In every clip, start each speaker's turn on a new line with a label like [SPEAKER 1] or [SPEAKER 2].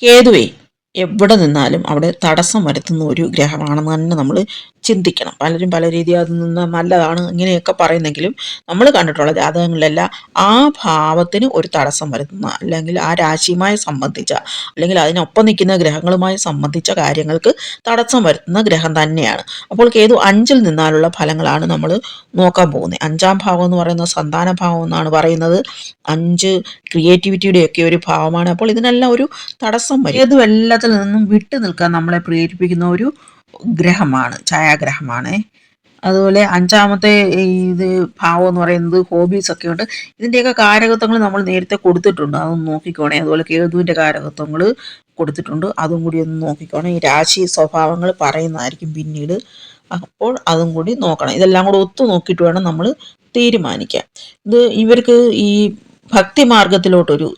[SPEAKER 1] കേതുവേ. എവിടെ നിന്നാലും അവിടെ തടസ്സം വരുത്തുന്ന ഒരു ഗ്രഹമാണെന്ന് തന്നെ നമ്മൾ ചിന്തിക്കണം. പലരും പല രീതിയിൽ അതിൽ നിന്ന് നല്ലതാണ് ഇങ്ങനെയൊക്കെ പറയുന്നെങ്കിലും നമ്മൾ കണ്ടിട്ടുള്ള ജാതകങ്ങളിലെല്ലാം ആ ഭാവത്തിന് ഒരു തടസ്സം വരുത്തുന്ന അല്ലെങ്കിൽ ആ രാശിയുമായി സംബന്ധിച്ച അല്ലെങ്കിൽ അതിനൊപ്പം നിൽക്കുന്ന ഗ്രഹങ്ങളുമായി സംബന്ധിച്ച കാര്യങ്ങൾക്ക് തടസ്സം വരുത്തുന്ന ഗ്രഹം തന്നെയാണ്. അപ്പോൾ കേതു അഞ്ചിൽ നിന്നാലുള്ള ഫലങ്ങളാണ് നമ്മൾ നോക്കാൻ പോകുന്നത്. അഞ്ചാം ഭാവം എന്ന് പറയുന്നത് സന്താന ഭാവം എന്നാണ് പറയുന്നത്. അഞ്ച് ക്രിയേറ്റിവിറ്റിയുടെയൊക്കെ ഒരു ഭാവമാണ്. അപ്പോൾ ഇതിനെല്ലാം ഒരു തടസ്സം വരും. ഏതു എല്ലാത്തിൽ നിന്നും വിട്ടു നിൽക്കാൻ നമ്മളെ പ്രേരിപ്പിക്കുന്ന ഒരു ഗ്രഹമാണ് ഛായാഗ്രഹമാണ്. അതുപോലെ അഞ്ചാമത്തെ ഇത് ഭാവം എന്ന് പറയുന്നത് ഹോബീസ് ഒക്കെ ഉണ്ട്. ഇതിന്റെയൊക്കെ കാരകത്വങ്ങൾ നമ്മൾ നേരത്തെ കൊടുത്തിട്ടുണ്ട്. അതൊന്ന് നോക്കിക്കോണേ. അതുപോലെ കേതുവിന്റെ കാരകത്വങ്ങൾ കൊടുത്തിട്ടുണ്ട്. അതും കൂടി ഒന്ന് നോക്കിക്കോണേ. ഈ രാശി സ്വഭാവങ്ങൾ പറയുന്നതായിരിക്കും പിന്നീട്. അപ്പോൾ അതും കൂടി നോക്കണം. ഇതെല്ലാം കൂടി ഒത്തു നോക്കിയിട്ട് വേണം നമ്മൾ തീരുമാനിക്കാം ഇത് ഇവർക്ക് ഈ ഭക്തി മാർഗത്തിലോട്ടൊരു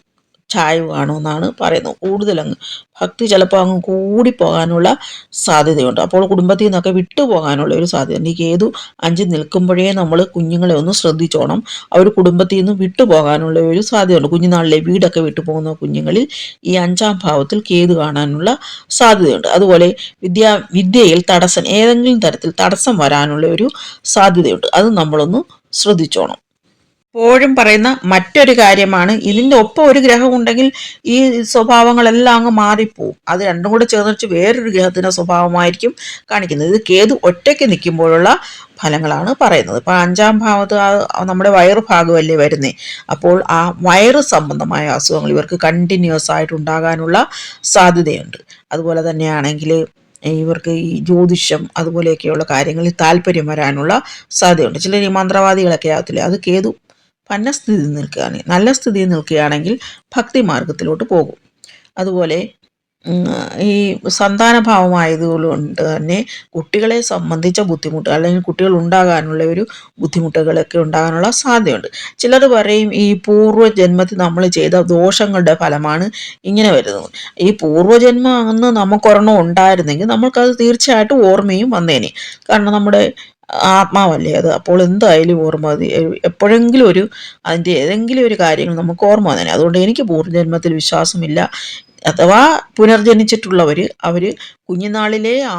[SPEAKER 1] ചായ്വ് എന്നാണ് പറയുന്നത്. കൂടുതലങ്ങ് ഭക്തി ചിലപ്പോൾ അങ്ങ് കൂടിപ്പോകാനുള്ള സാധ്യതയുണ്ട്. അപ്പോൾ കുടുംബത്തിൽ നിന്നൊക്കെ വിട്ടുപോകാനുള്ള ഒരു സാധ്യതയുണ്ട് ഈ കേതു അഞ്ച് നിൽക്കുമ്പോഴേ നമ്മൾ കുഞ്ഞുങ്ങളെ ഒന്ന് ശ്രദ്ധിച്ചോണം. അവർ കുടുംബത്തിൽ നിന്ന് വിട്ടുപോകാനുള്ള ഒരു സാധ്യതയുണ്ട്. കുഞ്ഞുനാളിലെ വീടൊക്കെ വിട്ടുപോകുന്ന കുഞ്ഞുങ്ങളിൽ ഈ അഞ്ചാം ഭാവത്തിൽ കേതു കാണാനുള്ള സാധ്യതയുണ്ട്. അതുപോലെ വിദ്യാ വിദ്യയിൽ തടസ്സം ഏതെങ്കിലും തരത്തിൽ തടസ്സം വരാനുള്ള ഒരു സാധ്യതയുണ്ട്. അത് നമ്മളൊന്ന് ശ്രദ്ധിച്ചോണം. എപ്പോഴും പറയുന്ന മറ്റൊരു കാര്യമാണ്. ഇതിന്റെ ഒപ്പം ഒരു ഗ്രഹം ഉണ്ടെങ്കിൽ ഈ സ്വഭാവങ്ങളെല്ലാം അങ്ങ് മാറിപ്പോവും. അത് രണ്ടും കൂടെ ചേർന്ന് വെച്ച് വേറൊരു ഗ്രഹത്തിന്റെ സ്വഭാവമായിരിക്കും കാണിക്കുന്നത്. ഇത് കേതു ഒറ്റയ്ക്ക് നിൽക്കുമ്പോഴുള്ള ഫലങ്ങളാണ് പറയുന്നത്. ഇപ്പം അഞ്ചാം ഭാവത്ത് നമ്മുടെ വയറ് ഭാഗമല്ലേ വരുന്നേ? അപ്പോൾ ആ വയറ് സംബന്ധമായ അസുഖങ്ങൾ ഇവർക്ക് കണ്ടിന്യൂസ് ആയിട്ട് ഉണ്ടാകാനുള്ള സാധ്യതയുണ്ട്. അതുപോലെ തന്നെയാണെങ്കിൽ ഇവർക്ക് ഈ ജ്യോതിഷം അതുപോലെയൊക്കെയുള്ള കാര്യങ്ങളിൽ താല്പര്യം വരാനുള്ള സാധ്യതയുണ്ട്. ചിലർ ഈ മന്ത്രവാദികളൊക്കെ ആകത്തില്ലേ അത് കേതു പന്നസ്ഥിതി നിൽക്കുകയാണെങ്കിൽ നല്ല സ്ഥിതിയിൽ നിൽക്കുകയാണെങ്കിൽ ഭക്തി മാർഗത്തിലോട്ട് പോകും. അതുപോലെ ഈ സന്താനഭാവമായതുകൊണ്ട് തന്നെ കുട്ടികളെ സംബന്ധിച്ച ബുദ്ധിമുട്ട് അല്ലെങ്കിൽ കുട്ടികൾ ഉണ്ടാകാനുള്ള ഒരു ബുദ്ധിമുട്ടുകളൊക്കെ ഉണ്ടാകാനുള്ള സാധ്യതയുണ്ട്. ചിലർ പറയും ഈ പൂർവജന്മത്തിൽ നമ്മൾ ചെയ്ത ദോഷങ്ങളുടെ ഫലമാണ് ഇങ്ങനെ വരുന്നത്. ഈ പൂർവജന്മം അന്ന് നമുക്കൊരെണ്ണം ഉണ്ടായിരുന്നെങ്കിൽ നമ്മൾക്കത് തീർച്ചയായിട്ടും ഓർമ്മയും വന്നേനെ. കാരണം നമ്മുടെ ആത്മാവല്ലേ അത്? അപ്പോൾ എന്തായാലും ഓർമ്മ എപ്പോഴെങ്കിലും ഒരു അതിന്റെ ഏതെങ്കിലും ഒരു കാര്യങ്ങൾ നമുക്ക് ഓർമ്മ തന്നെ അതുകൊണ്ട് എനിക്ക് പൂർവജന്മത്തിൽ വിശ്വാസമില്ല. അഥവാ പുനർജനിച്ചിട്ടുള്ളവർ അവർ കുഞ്ഞുനാളിലെ ആ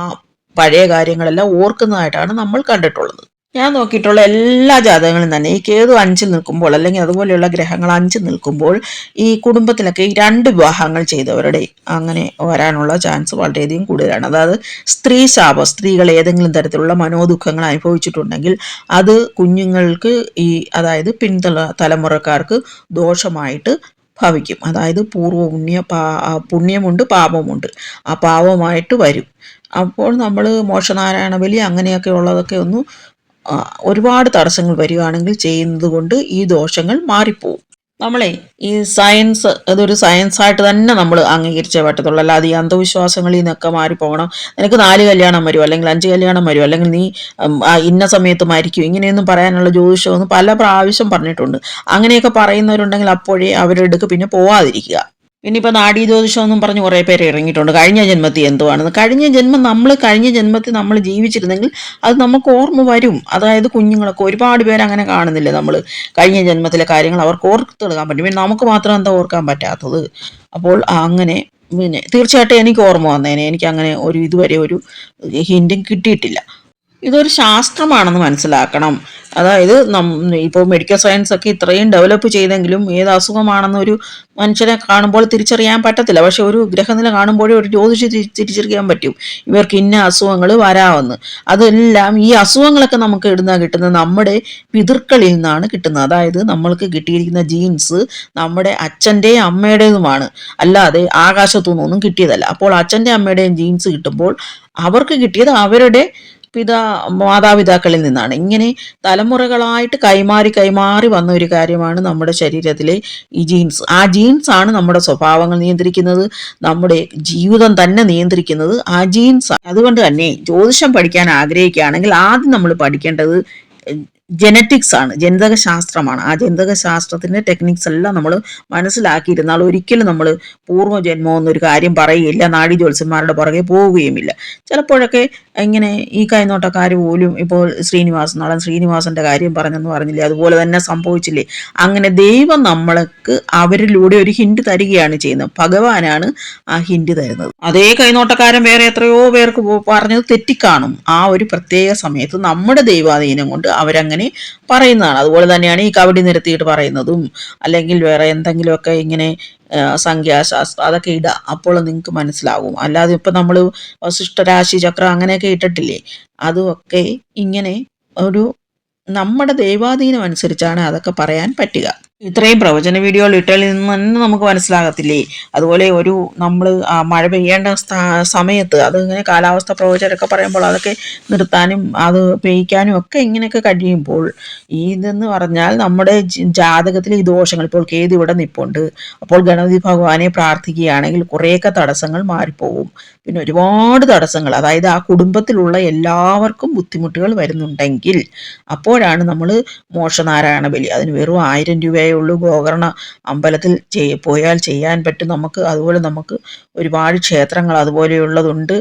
[SPEAKER 1] പഴയ കാര്യങ്ങളെല്ലാം ഓർക്കുന്നതായിട്ടാണ് നമ്മൾ കണ്ടിട്ടുള്ളത്. ഞാൻ നോക്കിയിട്ടുള്ള എല്ലാ ജാതകങ്ങളും തന്നെ ഈ കേതു അഞ്ചിൽ നിൽക്കുമ്പോൾ അല്ലെങ്കിൽ അതുപോലെയുള്ള ഗ്രഹങ്ങൾ അഞ്ച് നിൽക്കുമ്പോൾ ഈ കുടുംബത്തിലൊക്കെ ഈ രണ്ട് വിവാഹങ്ങൾ ചെയ്തവരുടെ അങ്ങനെ വരാനുള്ള ചാൻസ് വളരെയധികം കൂടുതലാണ്. അതായത് സ്ത്രീ ശാപം സ്ത്രീകൾ ഏതെങ്കിലും തരത്തിലുള്ള മനോദുഃഖങ്ങൾ അനുഭവിച്ചിട്ടുണ്ടെങ്കിൽ അത് കുഞ്ഞുങ്ങൾക്ക് ഈ അതായത് പിൻതല തലമുറക്കാർക്ക് ദോഷമായിട്ട് ഭവിക്കും. അതായത് പൂർവ പുണ്യ പാ പുണ്യമുണ്ട് പാപമുണ്ട്. ആ പാപമായിട്ട് വരും. അപ്പോൾ നമ്മൾ മോക്ഷനാരായണ ബലി അങ്ങനെയൊക്കെ ഉള്ളതൊക്കെ ഒന്ന് ഒരുപാട് തടസ്സങ്ങൾ വരികയാണെങ്കിൽ ചെയ്യുന്നത് കൊണ്ട് ഈ ദോഷങ്ങൾ മാറിപ്പോവും. നമ്മളെ ഈ സയൻസ് അതൊരു സയൻസ് ആയിട്ട് തന്നെ നമ്മൾ അംഗീകരിച്ചേ പറ്റത്തുള്ളൂ. അല്ലാതെ ഈ അന്ധവിശ്വാസങ്ങളിൽ നിന്നൊക്കെ മാറിപ്പോകണം. നിനക്ക് നാല് കല്യാണം വരും അല്ലെങ്കിൽ അഞ്ച് കല്യാണം വരും അല്ലെങ്കിൽ നീ ഇന്ന സമയത്ത് മരിക്കും ഇങ്ങനെയൊന്നും പറയാനുള്ള ജ്യോതിഷമൊന്നും പല പ്രാവശ്യം പറഞ്ഞിട്ടുണ്ട്. അങ്ങനെയൊക്കെ പറയുന്നവരുണ്ടെങ്കിൽ അപ്പോഴേ അവരുടെ അടുക്ക് പിന്നെ പോവാതിരിക്കുക. ഇനിയിപ്പോൾ നാഡീ ജ്യോതിഷം എന്നും പറഞ്ഞ് കുറേ പേര് ഇറങ്ങിയിട്ടുണ്ട്. കഴിഞ്ഞ ജന്മത്തിൽ എന്തുവാണെന്ന്. കഴിഞ്ഞ ജന്മം നമ്മൾ കഴിഞ്ഞ ജന്മത്തിൽ നമ്മൾ ജീവിച്ചിരുന്നെങ്കിൽ അത് നമുക്ക് ഓർമ്മ വരും. അതായത് കുഞ്ഞുങ്ങളൊക്കെ ഒരുപാട് പേര് അങ്ങനെ കാണുന്നില്ല നമ്മൾ കഴിഞ്ഞ ജന്മത്തിലെ കാര്യങ്ങൾ അവർക്ക് ഓർത്തെടുക്കാൻ പറ്റും. പിന്നെ നമുക്ക് മാത്രം എന്താ ഓർക്കാൻ പറ്റാത്തത്? അപ്പോൾ അങ്ങനെ പിന്നെ തീർച്ചയായിട്ടും എനിക്ക് ഓർമ്മ വന്നേനെ. എനിക്ക് അങ്ങനെ ഒരു ഇതുവരെ ഒരു ഹിന്റും കിട്ടിയിട്ടില്ല. ഇതൊരു ശാസ്ത്രമാണെന്ന് മനസ്സിലാക്കണം. അതായത് നം ഇപ്പോൾ മെഡിക്കൽ സയൻസ് ഒക്കെ ഇത്രയും ഡെവലപ്പ് ചെയ്തെങ്കിലും ഏത് അസുഖമാണെന്നൊരു മനുഷ്യനെ കാണുമ്പോൾ തിരിച്ചറിയാൻ പറ്റത്തില്ല. പക്ഷെ ഒരു ഗ്രഹനില കാണുമ്പോഴേ ഒരു ജ്യോതിഷി തിരിച്ചറിയാൻ പറ്റും. ഇവർക്ക് ഇന്ന അസുഖങ്ങൾ വരാമെന്ന്. അതെല്ലാം ഈ അസുഖങ്ങളൊക്കെ നമുക്ക് ഇടുന്ന കിട്ടുന്നത്? നമ്മുടെ പിതൃക്കളിൽ നിന്നാണ് കിട്ടുന്നത്. അതായത് നമ്മൾക്ക് കിട്ടിയിരിക്കുന്ന ജീൻസ് നമ്മുടെ അച്ഛന്റെയും അമ്മയുടേതുമാണ്. അല്ലാതെ ആകാശത്തു നിന്നൊന്നും കിട്ടിയതല്ല. അപ്പോൾ അച്ഛന്റെ അമ്മയുടെയും ജീൻസ് കിട്ടുമ്പോൾ അവർക്ക് കിട്ടിയത് അവരുടെ പിതാ മാതാപിതാക്കളിൽ നിന്നാണ്. ഇങ്ങനെ തലമുറകളായിട്ട് കൈമാറി കൈമാറി വന്ന ഒരു കാര്യമാണ് നമ്മുടെ ശരീരത്തിലെ ഈ ജീൻസ് ആ ജീൻസ് ആണ് നമ്മുടെ സ്വഭാവങ്ങൾ നിയന്ത്രിക്കുന്നത് നമ്മുടെ ജീവിതം തന്നെ നിയന്ത്രിക്കുന്നത് ആ ജീൻസ് അതുകൊണ്ട് തന്നെ ജ്യോതിഷം പഠിക്കാൻ ആഗ്രഹിക്കുകയാണെങ്കിൽ ആദ്യം നമ്മൾ പഠിക്കേണ്ടത് ജനറ്റിക്സ് ആണ് ജനിതക ശാസ്ത്രമാണ് ആ ജനിതക ശാസ്ത്രത്തിന്റെ ടെക്നിക്സ് എല്ലാം നമ്മൾ മനസ്സിലാക്കിയിരുന്നാൽ ഒരിക്കലും നമ്മൾ പൂർവജന്മം എന്നൊരു കാര്യം പറയുകയില്ല നാടി ജ്യോത്സ്യന്മാരുടെ പുറകെ പോവുകയുമില്ല. ചിലപ്പോഴൊക്കെ ഇങ്ങനെ ഈ കൈനോട്ടക്കാർ പോലും ഇപ്പോൾ ശ്രീനിവാസൻ നടൻ ശ്രീനിവാസന്റെ കാര്യം പറഞ്ഞെന്ന് പറഞ്ഞില്ലേ അതുപോലെ തന്നെ സംഭവിച്ചില്ലേ? അങ്ങനെ ദൈവം നമ്മൾക്ക് അവരിലൂടെ ഒരു ഹിന്റ് തരികയാണ് ചെയ്യുന്നത്. ഭഗവാനാണ് ആ ഹിന്റ് തരുന്നത്. അതേ കൈനോട്ടക്കാരൻ വേറെ എത്രയോ പേർക്ക് പറഞ്ഞത് തെറ്റിക്കാണും. ആ ഒരു പ്രത്യേക സമയത്ത് നമ്മുടെ ദൈവാധീനം കൊണ്ട് അവരങ്ങനെ പറയുന്നതാണ്. അതുപോലെ തന്നെയാണ് ഈ കവടി നിരത്തിയിട്ട് പറയുന്നതും. അല്ലെങ്കിൽ വേറെ എന്തെങ്കിലുമൊക്കെ ഇങ്ങനെ സംഖ്യാശാസ്ത്രം അതൊക്കെ ഇടുക അപ്പോൾ നിങ്ങൾക്ക് മനസ്സിലാകും. അല്ലാതെ ഇപ്പം നമ്മൾ വസിഷ്ഠരാശി ചക്രം അങ്ങനെയൊക്കെ ഇട്ടിട്ടില്ലേ? അതുമൊക്കെ ഇങ്ങനെ ഒരു നമ്മുടെ ദൈവാധീനം അനുസരിച്ചാണ് അതൊക്കെ പറയാൻ പറ്റുക. ഇത്രയും പ്രവചന വീഡിയോ ഇട്ടതിൽ നിന്ന് തന്നെ നമുക്ക് മനസ്സിലാകത്തില്ലേ? അതുപോലെ ഒരു നമ്മൾ മഴ പെയ്യേണ്ട സമയത്ത് അത് ഇങ്ങനെ കാലാവസ്ഥ പ്രവചനമൊക്കെ പറയുമ്പോൾ അതൊക്കെ നിർത്താനും അത് പെയ്യ്ക്കാനും ഒക്കെ ഇങ്ങനെയൊക്കെ കഴിയുമ്പോൾ ഇതെന്ന് പറഞ്ഞാൽ നമ്മുടെ ജാതകത്തിലെ ഈ ദോഷങ്ങൾ ഇപ്പോൾ കേതു ഇവിടെ നിപ്പുണ്ട്. അപ്പോൾ ഗണപതി ഭഗവാനെ പ്രാർത്ഥിക്കുകയാണെങ്കിൽ കുറേയൊക്കെ തടസ്സങ്ങൾ മാറിപ്പോവും. പിന്നെ ഒരുപാട് തടസ്സങ്ങൾ അതായത് ആ കുടുംബത്തിലുള്ള എല്ലാവർക്കും ബുദ്ധിമുട്ടുകൾ വരുന്നുണ്ടെങ്കിൽ അപ്പോഴാണ് നമ്മൾ മോശനാരായണ ബലി. അതിന് വെറും ആയിരം രൂപയേ ഉള്ളൂ. ഗോകർണ അമ്പലത്തിൽ പോയാൽ ചെയ്യാൻ പറ്റും. നമുക്ക് അതുപോലെ നമുക്ക് ഒരുപാട് ക്ഷേത്രങ്ങൾ അതുപോലെയുള്ളതുണ്ട്.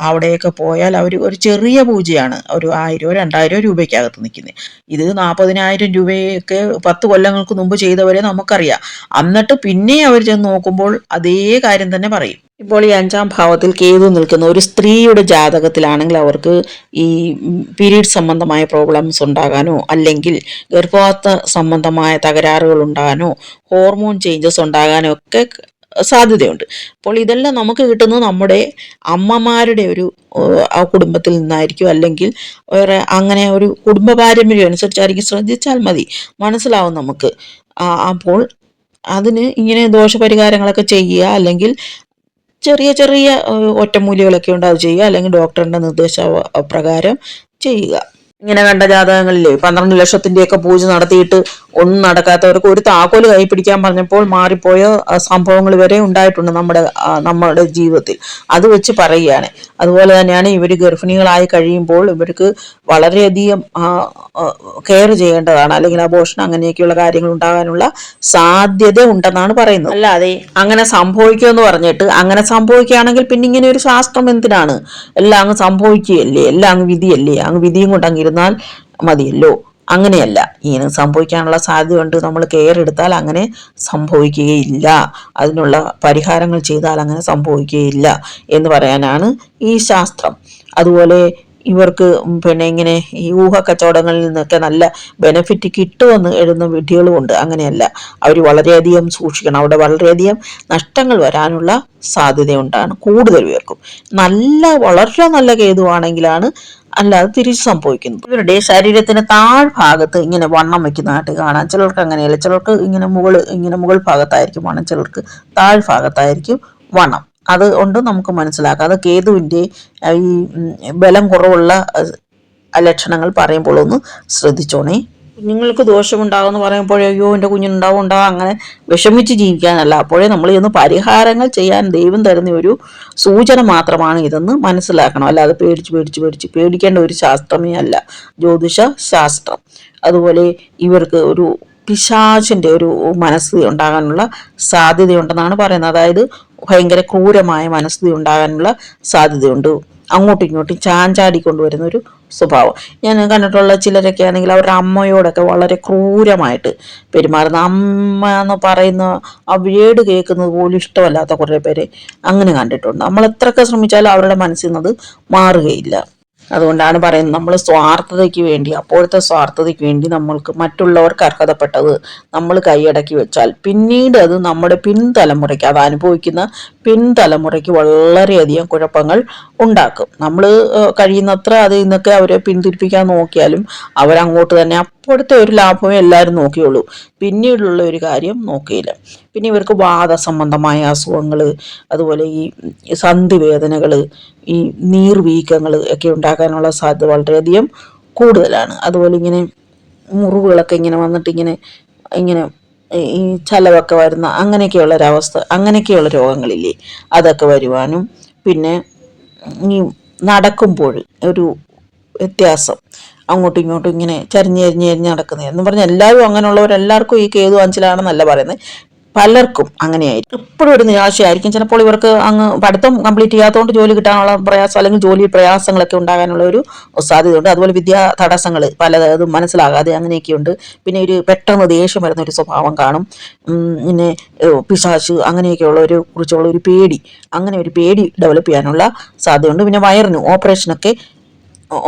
[SPEAKER 1] അവിടെയൊക്കെ പോയാൽ അവർ ഒരു ചെറിയ പൂജയാണ്. ഒരു ആയിരമോ രണ്ടായിരമോ രൂപയ്ക്കകത്ത് നിൽക്കുന്നത് ഇത് നാൽപ്പതിനായിരം രൂപയൊക്കെ പത്ത് കൊല്ലങ്ങൾക്ക് മുമ്പ് ചെയ്തവരെ നമുക്കറിയാം. എന്നിട്ട് പിന്നെ അവർ ചെന്ന് നോക്കുമ്പോൾ അതേ കാര്യം തന്നെ പറയും. ഇപ്പോൾ ഈ അഞ്ചാം ഭാവത്തിൽ കേതു നിൽക്കുന്ന ഒരു സ്ത്രീയുടെ ജാതകത്തിലാണെങ്കിൽ അവർക്ക് ഈ പീരീഡ് സംബന്ധമായ പ്രോബ്ലംസ് ഉണ്ടാകാനോ അല്ലെങ്കിൽ ഗർഭപാത സംബന്ധമായ തകരാറുകൾ ഉണ്ടാകാനോ ഹോർമോൺ ചേഞ്ചസ് ഉണ്ടാകാനോ ഒക്കെ സാധ്യതയുണ്ട്. അപ്പോൾ ഇതെല്ലാം നമുക്ക് കിട്ടുന്നത് നമ്മുടെ അമ്മമാരുടെ ഒരു ആ കുടുംബത്തിൽ നിന്നായിരിക്കും. അല്ലെങ്കിൽ വേറെ അങ്ങനെ ഒരു കുടുംബ പാരമ്പര്യം അനുസരിച്ചായിരിക്കും ശ്രദ്ധിച്ചാൽ മതി. മനസ്സിലാവും നമുക്ക്. അപ്പോൾ അതിന് ഇങ്ങനെ ദോഷപരിഹാരങ്ങളൊക്കെ ചെയ്യുക. അല്ലെങ്കിൽ ചെറിയ ചെറിയ ഒറ്റമൂലികളൊക്കെ ഉണ്ട്. അത് ചെയ്യുക. അല്ലെങ്കിൽ ഡോക്ടറിന്റെ നിർദ്ദേശ പ്രകാരം ചെയ്യുക. ഇങ്ങനെ കണ്ട ജാതകങ്ങളിൽ പന്ത്രണ്ട് ലക്ഷത്തിന്റെയൊക്കെ പൂജ നടത്തിയിട്ട് ഒന്നും നടക്കാത്തവർക്ക് ഒരു താക്കോൽ കൈ പിടിക്കാൻ പറഞ്ഞപ്പോൾ മാറിപ്പോയ സംഭവങ്ങൾ വരെ ഉണ്ടായിട്ടുണ്ട് നമ്മുടെ നമ്മുടെ ജീവിതത്തിൽ. അത് വെച്ച് പറയുകയാണ്. അതുപോലെ തന്നെയാണ് ഇവർ ഗർഭിണികളായി കഴിയുമ്പോൾ ഇവർക്ക് വളരെയധികം കെയർ ചെയ്യേണ്ടതാണ്. അല്ലെങ്കിൽ അബോഷൻ അങ്ങനെയൊക്കെയുള്ള കാര്യങ്ങൾ ഉണ്ടാകാനുള്ള സാധ്യത ഉണ്ടെന്നാണ് പറയുന്നത്. അല്ലാതെ അങ്ങനെ സംഭവിക്കുമെന്ന് പറഞ്ഞിട്ട് അങ്ങനെ സംഭവിക്കുകയാണെങ്കിൽ പിന്നെ ഇങ്ങനെ ഒരു ശാസ്ത്രം എന്തിനാണ്? എല്ലാം അങ്ങ് സംഭവിക്കുകയല്ലേ? എല്ലാം അങ്ങ് വിധിയല്ലേ? അങ്ങ് വിധിയും കൊണ്ട് അങ്ങിരുന്നാൽ മതിയല്ലോ. അങ്ങനെയല്ല. ഇങ്ങനെ സംഭവിക്കാനുള്ള സാധ്യതയുണ്ട്. നമ്മൾ കെയർ എടുത്താൽ അങ്ങനെ സംഭവിക്കുകയില്ല. അതിനുള്ള പരിഹാരങ്ങൾ ചെയ്താൽ അങ്ങനെ സംഭവിക്കുകയില്ല എന്ന് പറയാനാണ് ഈ ശാസ്ത്രം. അതുപോലെ ഇവർക്ക് പിന്നെ ഇങ്ങനെ ഈ ഊഹ കച്ചവടങ്ങളിൽ നിന്നൊക്കെ നല്ല ബെനിഫിറ്റ് കിട്ടുമെന്ന് എഴുതുന്ന വിധികളും ഉണ്ട് അങ്ങനെയല്ല. അവർ വളരെയധികം സൂക്ഷിക്കണം. അവിടെ വളരെയധികം നഷ്ടങ്ങൾ വരാനുള്ള സാധ്യതയുണ്ടാണ്. കൂടുതൽ പേർക്കും. നല്ല വളരെ നല്ല കേതുവാണെങ്കിലാണ് അല്ലാതെ തിരിച്ചു സംഭവിക്കുന്നത്. ഇവരുടെ ശരീരത്തിന് താഴ്ഭാഗത്ത് ഇങ്ങനെ വണ്ണം വെക്കുന്നതായിട്ട് കാണാം. ചിലർക്ക് അങ്ങനെയല്ല. ചിലർക്ക് ഇങ്ങനെ മുകൾ ഇങ്ങനെ മുകൾ ഭാഗത്തായിരിക്കും വണ്ണം. ചിലർക്ക് താഴ്ഭാഗത്തായിരിക്കും വണ്ണം. അതുകൊണ്ട് നമുക്ക് മനസ്സിലാക്കാം. അത് കേതുവിന്റെ ഈ ബലം കുറവുള്ള ലക്ഷണങ്ങൾ പറയുമ്പോൾ ഒന്ന് ശ്രദ്ധിച്ചോണേ. കുഞ്ഞുങ്ങൾക്ക് ദോഷമുണ്ടാകുമെന്ന് പറയുമ്പോൾ അയ്യോ എന്റെ കുഞ്ഞിനുണ്ടാവും ഉണ്ടാവും അങ്ങനെ വിഷമിച്ച് ജീവിക്കാനല്ല. അപ്പോഴേ നമ്മൾ ഇന്ന് പരിഹാരങ്ങൾ ചെയ്യാൻ ദൈവം തരുന്ന ഒരു സൂചന മാത്രമാണ് ഇതെന്ന് മനസ്സിലാക്കണം. അല്ലാതെ പേടിച്ച് പേടിച്ച് പേടിച്ച് പേടിക്കേണ്ട ഒരു ശാസ്ത്രമേ അല്ല. ജ്യോതിഷ ശാസ്ത്രം. അതുപോലെ ഇവർക്ക് ഒരു പിശാചിന്റെ ഒരു മനസ്ഥിതി ഉണ്ടാകാനുള്ള സാധ്യതയുണ്ടെന്നാണ് പറയുന്നത്. അതായത് ഭയങ്കര ക്രൂരമായ മനസ്ഥിതി ഉണ്ടാകാനുള്ള സാധ്യതയുണ്ട്. അങ്ങോട്ടും ഇങ്ങോട്ടും ചാഞ്ചാടി കൊണ്ടുവരുന്ന ഒരു സ്വഭാവം. ഞാൻ കണ്ടിട്ടുള്ള ചിലരൊക്കെ ആണെങ്കിൽ അവരുടെ അമ്മയോടൊക്കെ വളരെ ക്രൂരമായിട്ട് പെരുമാറുന്ന അമ്മ എന്ന് പറയുന്ന ആ വേട് കേൾക്കുന്നത് പോലും ഇഷ്ടമല്ലാത്ത കുറേ പേരെ അങ്ങനെ കണ്ടിട്ടുണ്ട്. നമ്മൾ എത്രയൊക്കെ ശ്രമിച്ചാലും അവരുടെ മനസ്സിൽ നിന്ന് മാറുകയില്ല. അതുകൊണ്ടാണ് പറയുന്നത് നമ്മൾ സ്വാർത്ഥതയ്ക്ക് വേണ്ടി അപ്പോഴത്തെ സ്വാർത്ഥതയ്ക്ക് വേണ്ടി നമ്മൾക്ക് മറ്റുള്ളവർക്ക് അർഹതപ്പെട്ടത് നമ്മൾ കൈയടക്കി വെച്ചാൽ പിന്നീട് അത് നമ്മുടെ പിൻതലമുറയ്ക്ക് അത് അനുഭവിക്കുന്ന പിൻതലമുറയ്ക്ക് വളരെയധികം കുഴപ്പങ്ങൾ ഉണ്ടാക്കും. നമ്മൾ കഴിയുന്നത്ര അത് ഇന്നൊക്കെ അവരെ പിന്തിരിപ്പിക്കാൻ നോക്കിയാലും അവരങ്ങോട്ട് തന്നെ അപ്പോഴത്തെ ഒരു ലാഭമേ എല്ലാവരും നോക്കിയുള്ളൂ. പിന്നീടുള്ള ഒരു കാര്യം നോക്കിയില്ല. പിന്നെ ഇവർക്ക് വാദ സംബന്ധമായ അസുഖങ്ങൾ അതുപോലെ ഈ സന്ധിവേദനകൾ ഈ നീർവീക്കങ്ങൾ ഒക്കെ ഉണ്ടാക്കാനുള്ള സാധ്യത വളരെയധികം കൂടുതലാണ്. അതുപോലെ ഇങ്ങനെ മുറിവുകളൊക്കെ ഇങ്ങനെ വന്നിട്ട് ഇങ്ങനെ ഇങ്ങനെ ഈ ചലവൊക്കെ വരുന്ന അങ്ങനെയൊക്കെയുള്ള ഒരവസ്ഥ അങ്ങനെയൊക്കെയുള്ള രോഗങ്ങളില്ലേ അതൊക്കെ വരുവാനും പിന്നെ ഈ നടക്കുമ്പോൾ ഒരു വ്യത്യാസം അങ്ങോട്ടും ഇങ്ങോട്ടും ഇങ്ങനെ ചരിഞ്ഞ് ചരിഞ്ഞ് ചരിഞ്ഞ് നടക്കുന്നത് എന്ന് പറഞ്ഞാൽ എല്ലാവരും അങ്ങനെയുള്ളവരെല്ലാവർക്കും ഈ കേതു അഞ്ചിലാണെന്നല്ല പറയുന്നത്. പലർക്കും അങ്ങനെയായിരിക്കും. എപ്പോഴും ഒരു നിരാശയായിരിക്കും. ചിലപ്പോൾ ഇവർക്ക് അങ്ങ് പഠിത്തം കംപ്ലീറ്റ് ചെയ്യാത്തതുകൊണ്ട് ജോലി കിട്ടാനുള്ള പ്രയാസം അല്ലെങ്കിൽ ജോലി പ്രയാസങ്ങളൊക്കെ ഉണ്ടാകാനുള്ള ഒരു സാധ്യതയുണ്ട്. അതുപോലെ വിദ്യാ തടസ്സങ്ങൾ പലതും മനസ്സിലാകാതെ അങ്ങനെയൊക്കെയുണ്ട്. പിന്നെ ഒരു പെട്ടെന്ന് ദേഷ്യം വരുന്ന ഒരു സ്വഭാവം കാണും. പിന്നെ പിശാശ് അങ്ങനെയൊക്കെയുള്ള ഒരു കുറിച്ചുള്ള ഒരു പേടി അങ്ങനെ ഒരു പേടി ഡെവലപ്പ് ചെയ്യാനുള്ള സാധ്യതയുണ്ട്. പിന്നെ വയറിന് ഓപ്പറേഷനൊക്കെ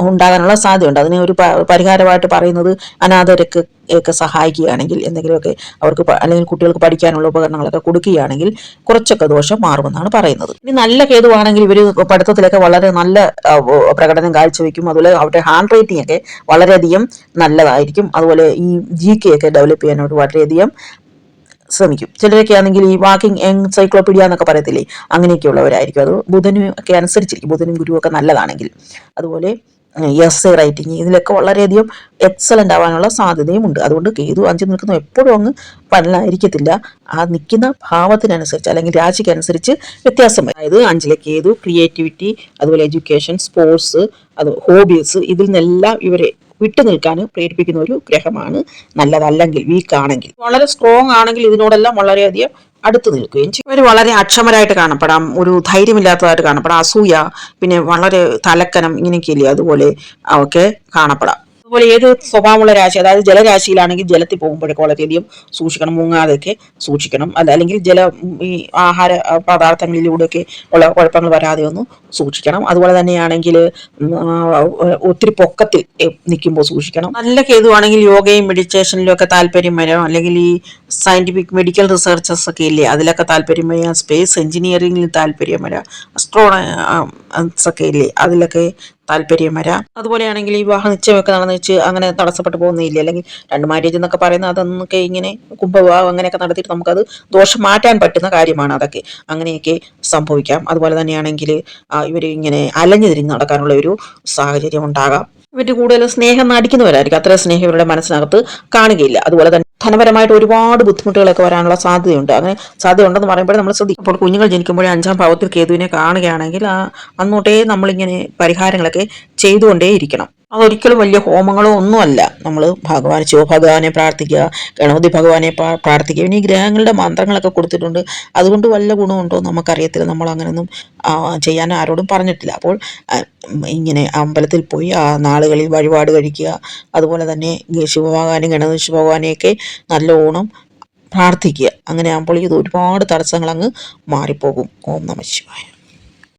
[SPEAKER 1] ഉണ്ടാകാനുള്ള സാധ്യതയുണ്ട്. അതിനെ ഒരു പരിഹാരമായിട്ട് പറയുന്നത് അനാഥരക്ക് ഒക്കെ സഹായിക്കുകയാണെങ്കിൽ എന്തെങ്കിലുമൊക്കെ അവർക്ക് അല്ലെങ്കിൽ കുട്ടികൾക്ക് പഠിക്കാനുള്ള ഉപകരണങ്ങളൊക്കെ കൊടുക്കുകയാണെങ്കിൽ കുറച്ചൊക്കെ ദോഷം മാറുമെന്നാണ് പറയുന്നത്. ഇനി നല്ല കേതുവാണെങ്കിൽ ഇവർ പഠിത്തത്തിലൊക്കെ വളരെ നല്ല പ്രകടനം കാഴ്ചവെക്കും. അതുപോലെ അവരുടെ ഹാൻഡ് റൈറ്റിംഗ് ഒക്കെ വളരെയധികം നല്ലതായിരിക്കും. അതുപോലെ ഈ ജി കെ ഒക്കെ ഡെവലപ്പ് ചെയ്യാനായിട്ട് വളരെയധികം ശ്രമിക്കും. ചിലരൊക്കെ ആണെങ്കിൽ ഈ വാക്കിംഗ് എൻസൈക്ലോപീഡിയ എന്നൊക്കെ പറയത്തില്ലേ? അങ്ങനെയൊക്കെയുള്ളവരായിരിക്കും. അത് ബുധനും ഒക്കെ അനുസരിച്ചിരിക്കും. ബുധനും ഗുരുവും ഒക്കെ നല്ലതാണെങ്കിൽ. അതുപോലെ എസ് എ റൈറ്റിംഗ് ഇതിലൊക്കെ വളരെയധികം എക്സലന്റ് ആവാനുള്ള സാധ്യതയും ഉണ്ട് അതുകൊണ്ട് കേതു അഞ്ച് നിൽക്കുന്ന എപ്പോഴും അങ്ങ് പനലായിരിക്കത്തില്ല ആ നിൽക്കുന്ന ഭാവത്തിനനുസരിച്ച് അല്ലെങ്കിൽ രാശിക്കനുസരിച്ച് വ്യത്യാസം അതായത് അഞ്ചിലെ കേതു ക്രിയേറ്റിവിറ്റി അതുപോലെ എഡ്യൂക്കേഷൻ സ്പോർട്സ് അത് ഹോബീസ് ഇതിൽ നിന്നെല്ലാം ഇവരെ വിട്ടു നിൽക്കാൻ പ്രേരിപ്പിക്കുന്ന ഒരു ഗ്രഹമാണ് നല്ലതല്ലെങ്കിൽ വീക്ക് ആണെങ്കിൽ. വളരെ സ്ട്രോങ് ആണെങ്കിൽ ഇതിനോടെല്ലാം വളരെയധികം അടുത്ത് നിൽക്കുകയും ചെയ്യും. ഇവർ വളരെ അക്ഷമരായിട്ട് കാണപ്പെടാം. ഒരു ധൈര്യമില്ലാത്തതായിട്ട് കാണപ്പെടാം. അസൂയ പിന്നെ വളരെ തലക്കനം ഇങ്ങനെയൊക്കെയില്ലേ അതുപോലെ ഒക്കെ കാണപ്പെടാം. അതുപോലെ ഏത് സ്വഭാവമുള്ള രാശി അതായത് ജലരാശിയിലാണെങ്കിൽ ജലത്തിൽ പോകുമ്പോഴൊക്കെ വളരെയധികം സൂക്ഷിക്കണം മുങ്ങാതെയൊക്കെ സൂക്ഷിക്കണം. അല്ല അല്ലെങ്കിൽ ജല ഈ ആഹാര പദാർത്ഥങ്ങളിലൂടെയൊക്കെ ഉള്ള കുഴപ്പങ്ങൾ വരാതെ ഒന്ന് സൂക്ഷിക്കണം. അതുപോലെ തന്നെയാണെങ്കിൽ ഒത്തിരി പൊക്കത്തിൽ നിൽക്കുമ്പോൾ സൂക്ഷിക്കണം. നല്ല കേതുവാണെങ്കിൽ യോഗയും മെഡിറ്റേഷനിലും ഒക്കെ താല്പര്യം വരും. അല്ലെങ്കിൽ ഈ സയന്റിഫിക് മെഡിക്കൽ റിസർച്ചസ് ഒക്കെ ഇല്ലേ അതിലൊക്കെ താല്പര്യം വരിക സ്പേസ് എഞ്ചിനീയറിംഗിൽ താല്പര്യം വരാം. അസ്ട്രോണസ് ഒക്കെ ഇല്ലേ അതിലൊക്കെ താല്പര്യം വരാം. അതുപോലെയാണെങ്കിൽ ഈ വിവാഹ നിശ്ചയമൊക്കെ നടന്നു വെച്ച് അങ്ങനെ തടസ്സപ്പെട്ടു പോകുന്നില്ല? അല്ലെങ്കിൽ രണ്ട് മാരേജ് എന്നൊക്കെ പറയുന്നത് അതൊന്നൊക്കെ ഇങ്ങനെ കുംഭവിവാഹം അങ്ങനെയൊക്കെ നടത്തിയിട്ട് നമുക്കത് ദോഷം മാറ്റാൻ പറ്റുന്ന കാര്യമാണ് അതൊക്കെ. അങ്ങനെയൊക്കെ സംഭവിക്കാം. അതുപോലെ തന്നെയാണെങ്കിൽ ഇവർ ഇങ്ങനെ അലഞ്ഞു തിരിഞ്ഞ് നടക്കാനുള്ള ഒരു സാഹചര്യം ഉണ്ടാകാം. ഇവർ കൂടുതൽ സ്നേഹം നടിക്കുന്നവരായിരിക്കും. അത്ര സ്നേഹം ഇവരുടെ മനസ്സിനകത്ത് കാണുകയില്ല. അതുപോലെ തന്നെ ധനപരമായിട്ട് ഒരുപാട് ബുദ്ധിമുട്ടുകളൊക്കെ വരാനുള്ള സാധ്യതയുണ്ട്. അങ്ങനെ സാധ്യതയുണ്ടെന്ന് പറയുമ്പോൾ നമ്മൾ ശ്രദ്ധിക്കും. അപ്പോൾ കുഞ്ഞുങ്ങൾ ജനിക്കുമ്പോഴേ അഞ്ചാം ഭാവത്തിൽ കേതുവിനെ കാണുകയാണെങ്കിൽ ആ അന്നോട്ടേ നമ്മളിങ്ങനെ പരിഹാരങ്ങളൊക്കെ ചെയ്തുകൊണ്ടേയിരിക്കണം അതൊരിക്കലും വലിയ ഹോമങ്ങളോ ഒന്നുമല്ല. നമ്മൾ ഭഗവാൻ ശിവഭഗവാനെ പ്രാർത്ഥിക്കുക ഗണപതി ഭഗവാനെ പ്രാർത്ഥിക്കുക ഇനി ഗ്രഹങ്ങളുടെ മന്ത്രങ്ങളൊക്കെ കൊടുത്തിട്ടുണ്ട്. അതുകൊണ്ട് വല്ല ഗുണമുണ്ടോ നമുക്കറിയത്തില്ല. നമ്മൾ അങ്ങനെയൊന്നും ചെയ്യാൻ ആരോടും പറഞ്ഞിട്ടില്ല. അപ്പോൾ ഇങ്ങനെ അമ്പലത്തിൽ പോയി ആ നാളുകളിൽ വഴിപാട് കഴിക്കുക. അതുപോലെ തന്നെ ശിവഭഗവാനും ഗണപതി ശിവഭഗവാനെയൊക്കെ നല്ലോണം പ്രാർത്ഥിക്കുക. അങ്ങനെ ആകുമ്പോൾ ഇത് ഒരുപാട് തടസ്സങ്ങൾ അങ്ങ് മാറിപ്പോകും. ഓം നമ ശിവായ.